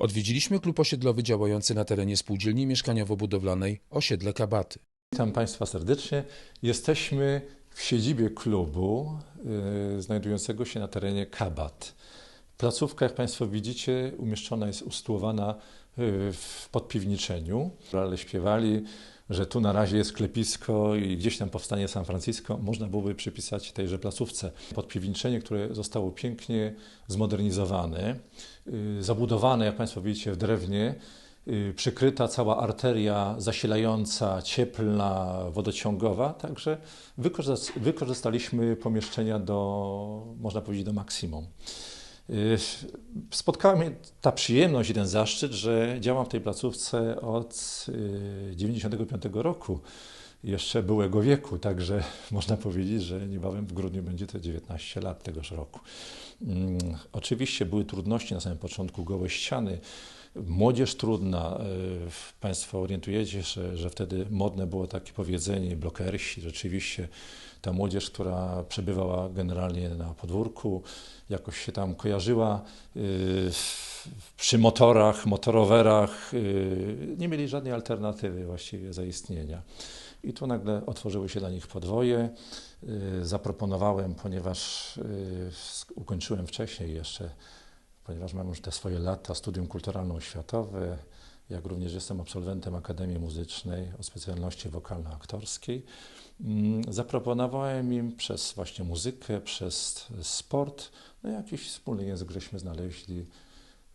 Odwiedziliśmy klub osiedlowy działający na terenie spółdzielni mieszkaniowo-budowlanej Osiedle Kabaty. Witam Państwa serdecznie. Jesteśmy w siedzibie klubu y, znajdującego się na terenie Kabat. Placówka, jak Państwo widzicie, umieszczona jest, usytuowana y, w podpiwniczeniu, ale śpiewali, że tu na razie jest klepisko i gdzieś tam powstanie San Francisco. Można byłoby przypisać tejże placówce. Podpiwniczenie, które zostało pięknie zmodernizowane, y, zabudowane, jak Państwo widzicie, w drewnie, y, przykryta cała arteria zasilająca, cieplna, wodociągowa, także wykorzys- wykorzystaliśmy pomieszczenia do, można powiedzieć, do maksimum. Y, Spotkała mnie ta przyjemność i ten zaszczyt, że działam w tej placówce od 1995 roku, jeszcze byłego wieku, także można powiedzieć, że niebawem w grudniu będzie to 19 lat tegoż roku. Mm, Oczywiście były trudności na samym początku, gołe ściany, młodzież trudna. Y, Państwo orientujecie się, że, wtedy modne było takie powiedzenie, blokersi, rzeczywiście ta młodzież, która przebywała generalnie na podwórku, jakoś się tam kojarzyła y, przy motorach, motorowerach, y, nie mieli żadnej alternatywy właściwie zaistnienia. I tu nagle otworzyły się dla nich podwoje. Y, Zaproponowałem, ponieważ y, ukończyłem wcześniej jeszcze, ponieważ mam już te swoje lata, studium kulturalno-oświatowe, jak również jestem absolwentem Akademii Muzycznej o specjalności wokalno-aktorskiej. Mm, Zaproponowałem im przez właśnie muzykę, przez sport, no jakiś wspólny język, żeśmy znaleźli,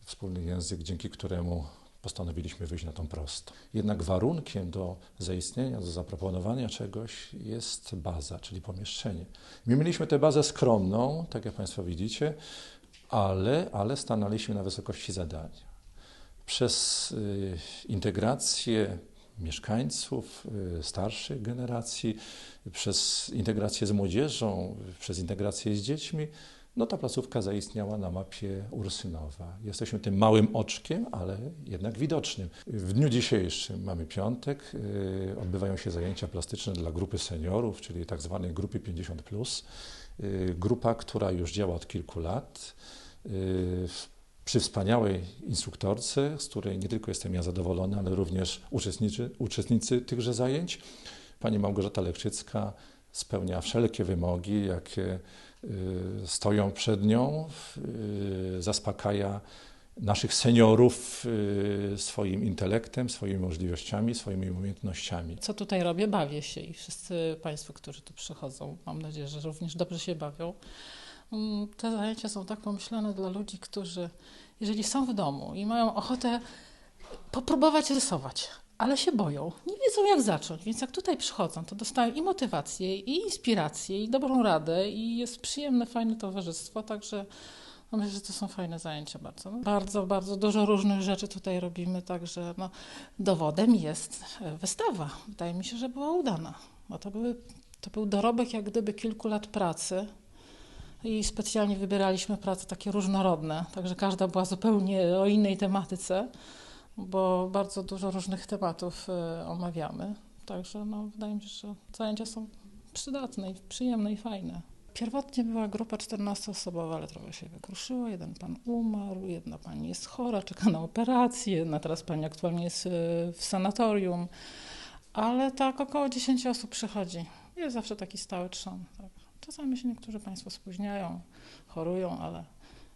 wspólny język, dzięki któremu postanowiliśmy wyjść na tą prostą. Jednak warunkiem do zaistnienia, do zaproponowania czegoś jest baza, czyli pomieszczenie. My mieliśmy tę bazę skromną, tak jak Państwo widzicie, ale, ale stanęliśmy na wysokości zadania. Przez y, integrację mieszkańców y, starszych generacji, przez integrację z młodzieżą, przez integrację z dziećmi, no ta placówka zaistniała na mapie Ursynowa. Jesteśmy tym małym oczkiem, ale jednak widocznym. W dniu dzisiejszym mamy piątek, y, odbywają się zajęcia plastyczne dla grupy seniorów, czyli tak zwanej grupy 50+. Y, Grupa, która już działa od kilku lat. Y, przy wspaniałej instruktorce, z której nie tylko jestem ja zadowolony, ale również uczestnicy tychże zajęć. Pani Małgorzata Lekrzycka spełnia wszelkie wymogi, jakie stoją przed nią, y, zaspokaja naszych seniorów y, swoim intelektem, swoimi możliwościami, swoimi umiejętnościami. Co tutaj robię? Bawię się i wszyscy Państwo, którzy tu przychodzą, mam nadzieję, że również dobrze się bawią. Mm, Te zajęcia są tak pomyślane dla ludzi, którzy, jeżeli są w domu i mają ochotę popróbować rysować, ale się boją, nie wiedzą jak zacząć, więc jak tutaj przychodzą, to dostają i motywację, i inspirację, i dobrą radę, i jest przyjemne, fajne towarzystwo, także no myślę, że to są fajne zajęcia bardzo. No, Bardzo, bardzo dużo różnych rzeczy tutaj robimy, także no, dowodem jest e, wystawa. Wydaje mi się, że była udana, bo to, były, to był dorobek jak gdyby kilku lat pracy i specjalnie wybieraliśmy prace takie różnorodne, także każda była zupełnie o innej tematyce, bo bardzo dużo różnych tematów e, omawiamy. Także no, wydaje mi się, że zajęcia są przydatne, i przyjemne i fajne. Pierwotnie była grupa 14-osobowa, ale trochę się wykruszyło. Jeden pan umarł, jedna pani jest chora, czeka na operację, jedna teraz pani aktualnie jest e, w sanatorium, ale tak około 10 osób przychodzi. Jest zawsze taki stały trzon. Tak. Czasami się niektórzy państwo spóźniają, chorują, ale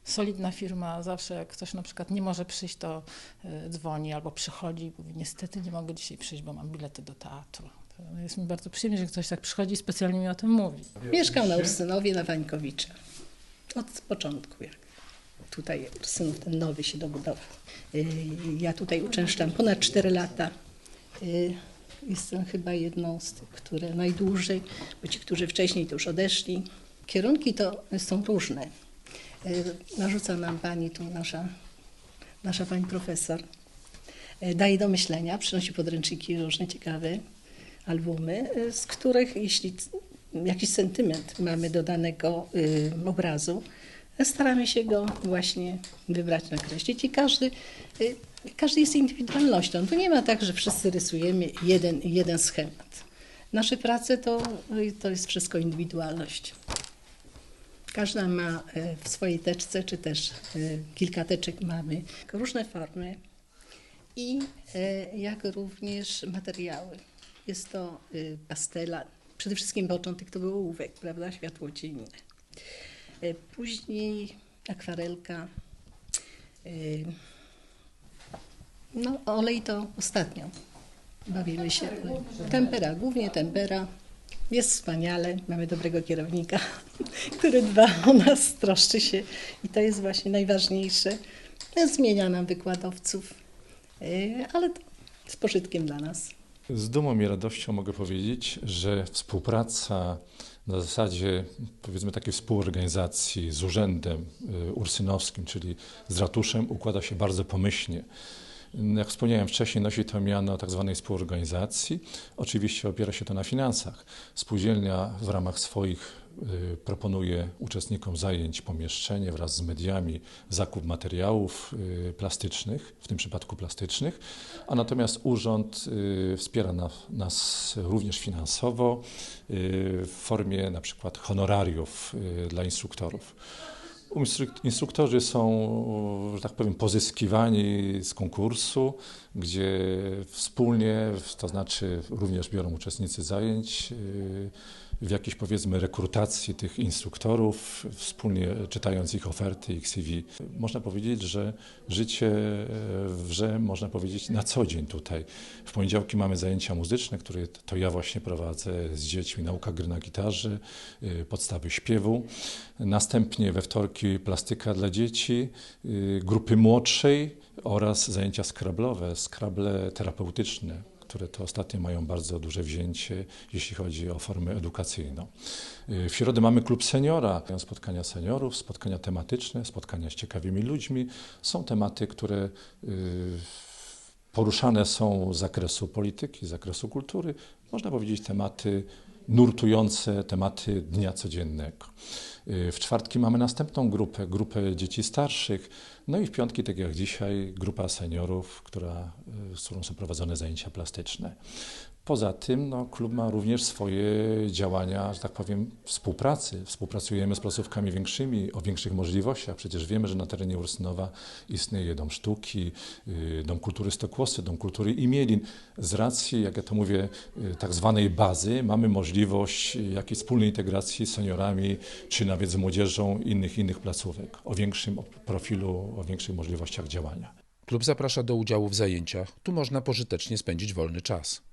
solidna firma zawsze jak ktoś na przykład nie może przyjść, to y, dzwoni albo przychodzi i mówi niestety nie mogę dzisiaj przyjść, bo mam bilety do teatru. Jest mi bardzo przyjemnie, że ktoś tak przychodzi i specjalnie mi o tym mówi. Mieszkał na Ursynowie na Wańkowicza. Od początku, jak tutaj Ursynów ten nowy się dobudował. Y, Ja tutaj uczęszczam ponad 4 lata. Y, Jestem chyba jedną z tych, które najdłużej, bo ci, którzy wcześniej to już odeszli. Kierunki to są różne. Y, Narzuca nam pani tu nasza, nasza pani profesor. Y, Daje do myślenia, przynosi podręczniki różne ciekawe, albumy, y, z których jeśli jakiś sentyment mamy do danego obrazu, staramy się go właśnie wybrać, nakreślić i każdy, każdy jest indywidualnością. Tu nie ma tak, że wszyscy rysujemy jeden, jeden schemat. Nasze prace to, to jest wszystko indywidualność. Każda ma e, w swojej teczce, czy też e, kilka teczek mamy, różne formy i e, jak również materiały. Jest to pastela, przede wszystkim początek to był ołówek, prawda, światło ciemne. Później akwarelka, no olej to ostatnio. Bawimy się. Tempera, głównie tempera. Jest wspaniale, mamy dobrego kierownika, który dba o nas, troszczy się i to jest właśnie najważniejsze. Zmienia nam wykładowców, e, ale z pożytkiem dla nas. Z dumą i radością mogę powiedzieć, że współpraca na zasadzie powiedzmy takiej współorganizacji z Urzędem y, Ursynowskim, czyli z ratuszem, układa się bardzo pomyślnie. Jak wspomniałem wcześniej, nosi to miano tak zwanej współorganizacji. Oczywiście opiera się to na finansach. Spółdzielnia w ramach swoich y, proponuje uczestnikom zajęć pomieszczenie wraz z mediami, zakup materiałów y, plastycznych, w tym przypadku plastycznych, a natomiast urząd y, wspiera na, nas również finansowo w formie na przykład honorariów dla instruktorów. Instruk- Instruktorzy są, że tak powiem, pozyskiwani z konkursu, gdzie wspólnie, to znaczy również biorą uczestnicy zajęć yy, w jakiejś powiedzmy rekrutacji tych instruktorów, wspólnie czytając ich oferty, ich CV. Można powiedzieć, że życie w grze, można powiedzieć, na co dzień tutaj. W poniedziałki mamy zajęcia muzyczne, które to ja właśnie prowadzę z dziećmi, nauka gry na gitarze, yy, podstawy śpiewu. Następnie we wtorki plastyka dla dzieci, y, grupy młodszej oraz zajęcia skrablowe, skrable terapeutyczne, które to ostatnio mają bardzo duże wzięcie, jeśli chodzi o formę edukacyjną. Y, W środę mamy klub seniora, spotkania seniorów, spotkania tematyczne, spotkania z ciekawymi ludźmi. Są tematy, które y, poruszane są z zakresu polityki, z zakresu kultury, można powiedzieć tematy nurtujące, tematy dnia codziennego. Y, W czwartki mamy następną grupę, grupę dzieci starszych, no i w piątki, tak jak dzisiaj, grupa seniorów, która, y, z którą są prowadzone zajęcia plastyczne. Poza tym no, klub ma również swoje działania, że tak powiem, współpracy. Współpracujemy z placówkami większymi, o większych możliwościach. Przecież wiemy, że na terenie Ursynowa istnieje Dom Sztuki, y, Dom Kultury Stokłosy, Dom Kultury Imielin. Z racji, jak ja to mówię, y, tak zwanej bazy mamy możliwość jakiejś wspólnej integracji z seniorami, czy nawet z młodzieżą innych innych placówek o większym profilu, o większych możliwościach działania. Klub zaprasza do udziału w zajęciach. Tu można pożytecznie spędzić wolny czas.